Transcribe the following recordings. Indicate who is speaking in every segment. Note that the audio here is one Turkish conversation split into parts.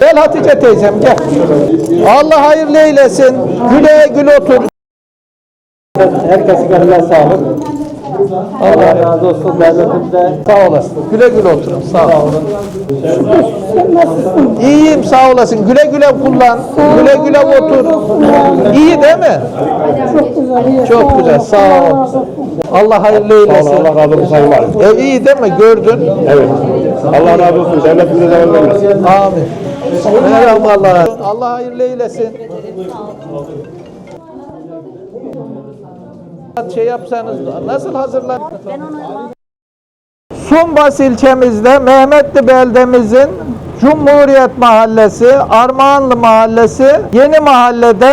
Speaker 1: Gel Hatice teyzem gel. Allah hayırlı eylesin. Güle güle otur.
Speaker 2: Herkesin eline sağlık. Allah razı olsun devletimize.
Speaker 1: Sağ olasın. Güle güle oturun. Sağ olun. İyiyim sağ olasın. Güle güle kullan. Güle güle otur. İyi değil mi?
Speaker 3: Çok güzel.
Speaker 1: Çok güzel. Sağ ol. Allah hayırlı eylesin.
Speaker 2: Allah razı olsun Sayın Valim.
Speaker 1: Ev iyi değil mi? Gördün.
Speaker 2: Evet. Allah razı olsun. Devletimize devam vermesin.
Speaker 1: Amin. Merhabalar. Allah hayırlı eylesin. Şey yapsanız nasıl hazırlar? Sumbas ilçemizde Mehmetli beldemizin Cumhuriyet Mahallesi, Armağanlı Mahallesi, Yeni Mahallede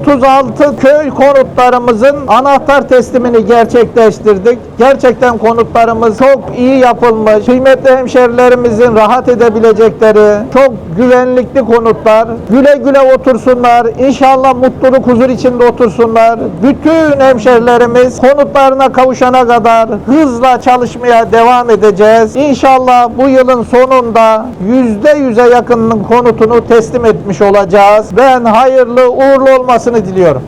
Speaker 1: 36 köy konutlarımızın anahtar teslimini gerçekleştirdik. Gerçekten konutlarımız çok iyi yapılmış. Kıymetli hemşerilerimizin rahat edebilecekleri çok güvenlikli konutlar. Güle güle otursunlar. İnşallah mutluluk huzur içinde otursunlar. Bütün hemşerilerimiz konutlarına kavuşana kadar hızla çalışmaya devam edeceğiz. İnşallah bu yılın sonunda yüzde yüze yakınının konutunu teslim etmiş olacağız. Ben hayırlı uğurlu olmasını diliyorum.